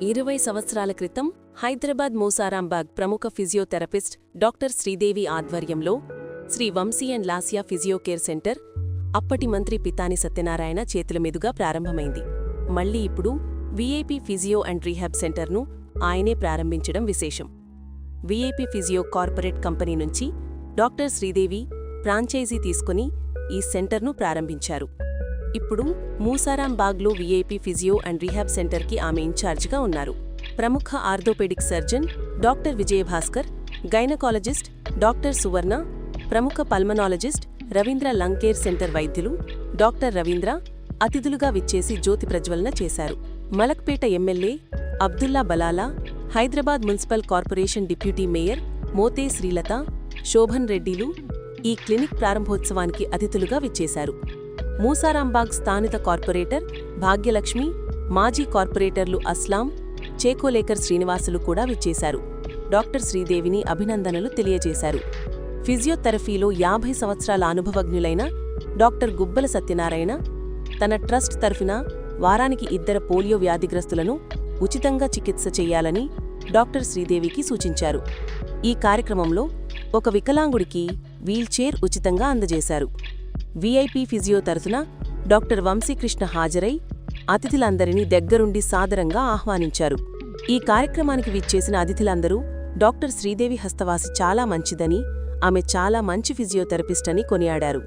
ఇరవై సంవత్సరాల క్రితం హైదరాబాద్ మోసారాంబాగ్ ప్రముఖ ఫిజియోథెరపిస్ట్ డాక్టర్ శ్రీదేవి ఆధ్వర్యంలో Shri Vamshi and Lasya physiocare center అప్పటి మంత్రి పితాని సత్యనారాయణ చేతుల మీదుగా ప్రారంభమైంది. మళ్ళీ ఇప్పుడు వీఐపీ ఫిజియో అండ్ రీహాబ్ సెంటర్ను ఆయనే ప్రారంభించడం విశేషం. విఐపి ఫిజియో కార్పొరేట్ కంపెనీ నుంచి డాక్టర్ శ్రీదేవి ఫ్రాంచైజీ తీసుకుని ఈ సెంటర్ను ప్రారంభించారు. ఇప్పుడు మూసారాంబాగ్లో వీఐపీ ఫిజియో అండ్ రీహాబ్ సెంటర్కి ఆమె ఇన్ఛార్జిగా ఉన్నారు. ప్రముఖ orthopaedic surgeon doctor Vijayabhaskar gynaecologist doctor Suvarna ప్రముఖ పల్మనాలజిస్ట్ రవీంద్ర లంకేర్ సెంటర్ వైద్యులు డాక్టర్ రవీంద్ర అతిథులుగా విచ్చేసి జ్యోతి ప్రజ్వలన చేశారు. Malakpet MLA Abdullah Balala Hyderabad municipal corporation deputy mayor Mothe Srilatha Shobhan రెడ్డిలు ఈ క్లినిక్ ప్రారంభోత్సవానికి అతిథులుగా విచ్చేశారు. మూసారాంబాగ్ స్థానిత కార్పొరేటర్ భాగ్యలక్ష్మి మాజీ కార్పొరేటర్లు అస్లాం చేకోలేకర్ శ్రీనివాసులు కూడా విచ్చేశారు. డాక్టర్ శ్రీదేవిని అభినందనలు తెలియజేశారు. ఫిజియోథెరపీలో యాభై సంవత్సరాల అనుభవజ్ఞులైన డాక్టర్ గుబ్బల సత్యనారాయణ తన ట్రస్ట్ తరఫున వారానికి ఇద్దరు పోలియో వ్యాధిగ్రస్తులను ఉచితంగా చికిత్స చేయాలని డాక్టర్ శ్రీదేవికి సూచించారు. ఈ కార్యక్రమంలో ఒక వికలాంగుడికి వీల్చైర్ ఉచితంగా అందజేశారు. వీఐపీ ఫిజియో తరఫున డాక్టర్ వంశీకృష్ణ హాజరై అతిథులందరినీ దగ్గరుండి సాదరంగా ఆహ్వానించారు. ఈ కార్యక్రమానికి విచ్చేసిన అతిథులందరూ డాక్టర్ శ్రీదేవి హస్తవాసి చాలా మంచిదని ఆమె చాలా మంచి ఫిజియోథెరపిస్ట్ అని కొనియాడారు.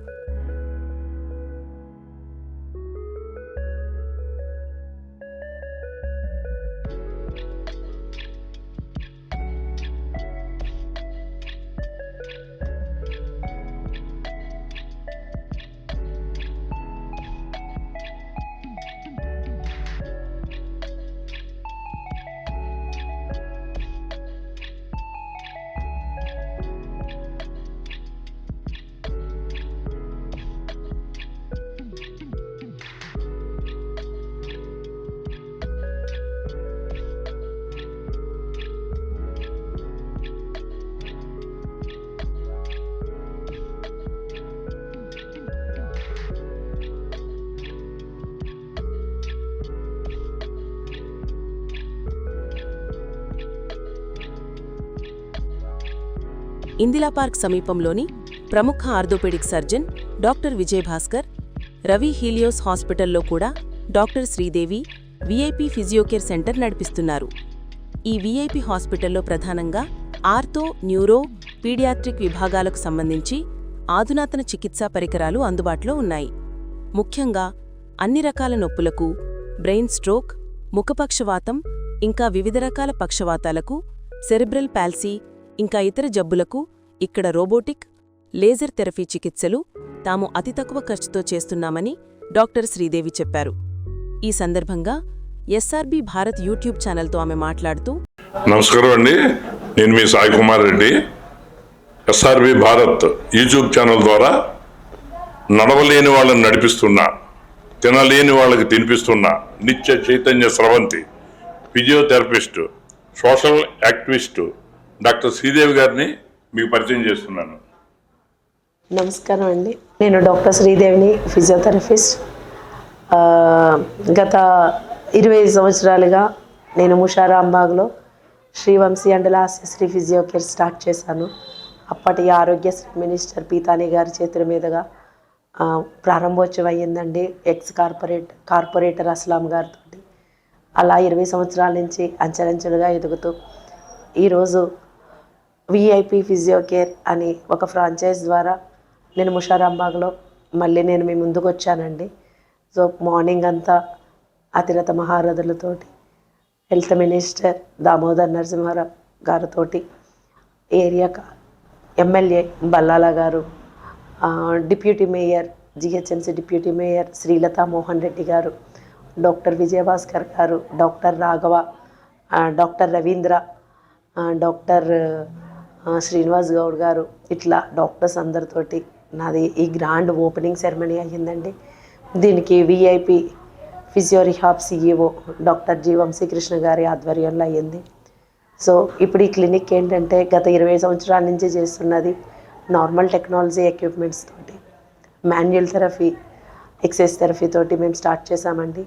ఇందిలా పార్క్ సమీపంలోని ప్రముఖ orthopaedic surgeon doctor Vijayabhaskar Ravi Helios హాస్పిటల్లో కూడా doctor Sridevi VIP physio care centre నడిపిస్తున్నారు. ఈ వీఐపీ హాస్పిటల్లో ప్రధానంగా ఆర్థో న్యూరో పీడియాట్రిక్ విభాగాలకు సంబంధించి ఆధునాతన చికిత్సా పరికరాలు అందుబాటులో ఉన్నాయి. ముఖ్యంగా అన్ని రకాల నొప్పులకు బ్రెయిన్ స్ట్రోక్ ముఖపక్షవాతం ఇంకా వివిధ రకాల పక్షవాతాలకు సెరిబ్రల్ పాల్సీ ఇంకా ఇతర జబ్బులకు ఇక్కడ రోబోటిక్ లేజర్ థెరపీ చికిత్సలు తాము అతి తక్కువ ఖర్చుతో చేస్తున్నామని డాక్టర్ శ్రీదేవి చెప్పారు. ఈ సందర్భంగా ఎస్ఆర్బి భారత్ యూట్యూబ్ ఛానల్తో ఆమె మాట్లాడుతూ నమస్కారం అండి. నేను మీ Sai Kumar Reddy. SRB Bharat YouTube channel ద్వారా నడవలేని వాళ్ళని నడిపిస్తున్నా తినలేని వాళ్ళకి తినిపిస్తున్నా నిత్య చైతన్య స్రవంతి physiotherapist social activist doctor Sridevi గారిని మీకు పరిచయం చేస్తున్నాను. నమస్కారం అండి. నేను డాక్టర్ శ్రీదేవిని ఫిజియోథెరపిస్ట్. గత ఇరవై సంవత్సరాలుగా నేను ముషారాంబాగ్లో Srivamshi and Sri physio care start చేశాను. అప్పటి ఆరోగ్యశ్రీ మినిస్టర్ పీతాని గారి చేతుల మీదుగా ప్రారంభోత్సవం అయ్యిందండి. ఎక్స్ కార్పొరేట్ కార్పొరేటర్ అస్లాం గారితో అలా ఇరవై సంవత్సరాల నుంచి అంచెలంచెలుగా ఎదుగుతూ ఈరోజు విఐపి ఫిజియో కేర్ అని ఒక ఫ్రాంచైజ్ ద్వారా నేను ముషారాంబాగ్లో మళ్ళీ నేను మీ ముందుకు వచ్చానండి. సో మార్నింగ్ అంతా అతిరత మహారథులతోటి హెల్త్ మినిస్టర్ దామోదర్ నరసింహారావు గారితోటి ఏరియా ఎమ్మెల్యే బల్లాల గారు deputy mayor GHMC deputy mayor Srilatha Mohan Reddy గారు డాక్టర్ విజయభాస్కర్ గారు doctor Raghava doctor Ravindra doctor Srinivas Goud గారు ఇట్లా డాక్టర్స్ అందరితోటి నాది ఈ గ్రాండ్ ఓపెనింగ్ సెరమనీ అయ్యిందండి. దీనికి VIP physio rehab CEO doctor G Vamshikrishna గారి ఆధ్వర్యంలో అయ్యింది. సో ఇప్పుడు ఈ క్లినిక్ ఏంటంటే గత ఇరవై సంవత్సరాల నుంచి చేస్తున్నది నార్మల్ టెక్నాలజీ ఎక్విప్మెంట్స్ తోటి మాన్యువల్ థెరపీ ఎక్సైజ్ థెరపీ తోటి మేము స్టార్ట్ చేసామండి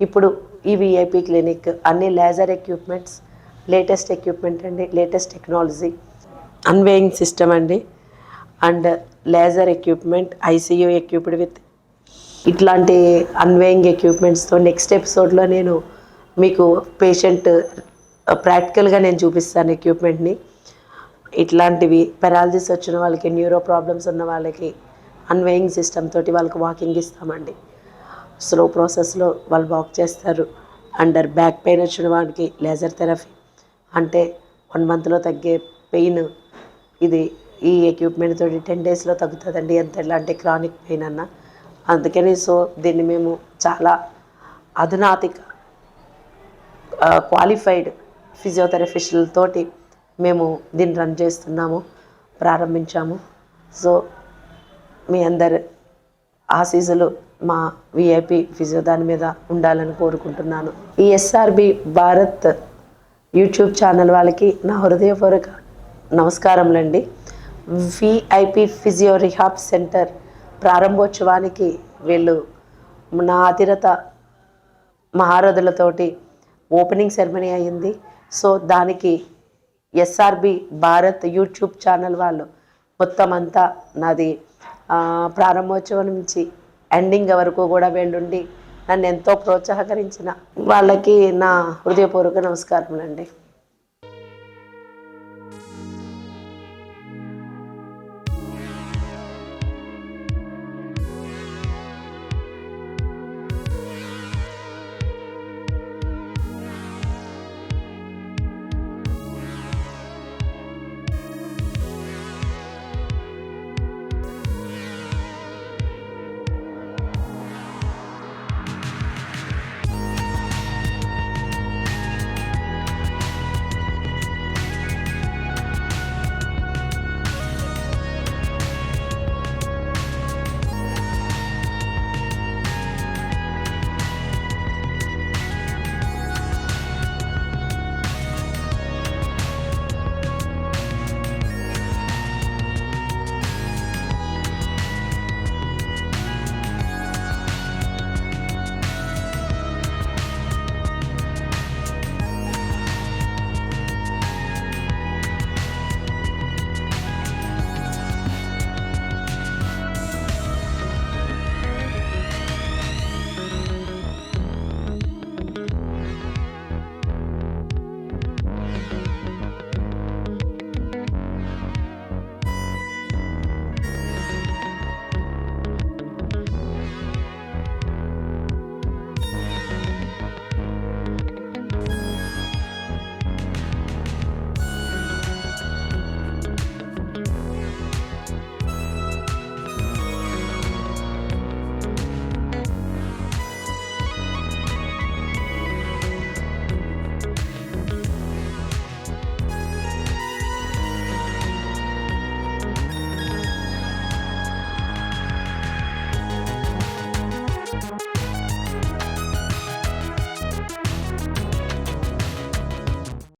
ఇప్పుడు ఈ విఐపి క్లినిక్ అన్ని లేజర్ ఎక్విప్మెంట్స్ లేటెస్ట్ ఎక్విప్మెంట్ అండి లేటెస్ట్ టెక్నాలజీ అన్వేయింగ్ సిస్టమ్ అండి. And laser equipment ICU equipped with ఇట్లాంటి అన్వేయింగ్ ఎక్విప్మెంట్స్తో నెక్స్ట్ ఎపిసోడ్లో నేను మీకు పేషెంట్ ప్రాక్టికల్గా నేను చూపిస్తాను ఎక్విప్మెంట్ని ఇట్లాంటివి పెరాలసిస్ వచ్చిన వాళ్ళకి న్యూరో ప్రాబ్లమ్స్ ఉన్న వాళ్ళకి అన్వేయింగ్ సిస్టమ్ తోటి వాళ్ళకి వాకింగ్ ఇస్తామండి. స్లో ప్రాసెస్లో వాళ్ళు వాక్ చేస్తారు. అండర్ బ్యాక్ పెయిన్ వచ్చిన వాడికి లేజర్ థెరపీ. అంటే వన్ మంత్లో తగ్గే పెయిన్ ఇది ఈ ఎక్విప్మెంట్ తోటి టెన్ డేస్లో తగ్గుతుందండి. ఎంత ఎలాంటి క్రానిక్ పెయిన్ అన్న. అందుకని సో దీన్ని మేము చాలా అధునాతిక క్వాలిఫైడ్ ఫిజియోథెరపిస్టులతోటి మేము దీన్ని రన్ చేస్తున్నాము ప్రారంభించాము. సో మీ అందరు ఆశీసులు మా విఐపి ఫిజియో దాని మీద ఉండాలని కోరుకుంటున్నాను. ఈ ఎస్ఆర్బి భారత్ యూట్యూబ్ ఛానల్ వాళ్ళకి నా హృదయపూర్వక నమస్కారములండి. విఐపి ఫిజియో రిహాబ్ సెంటర్ ప్రారంభోత్సవానికి వీళ్ళు నా అతిరత మహారథులతోటి ఓపెనింగ్ సెరమనీ అయింది. సో దానికి ఎస్ఆర్బి భారత్ యూట్యూబ్ ఛానల్ వాళ్ళు మొత్తం అంతా నాది ప్రారంభోత్సవం నుంచి ఎండింగ్ వరకు కూడా వెళ్ళుండి నన్ను ఎంతో ప్రోత్సాహకరించిన వాళ్ళకి నా హృదయపూర్వక నమస్కారములండి.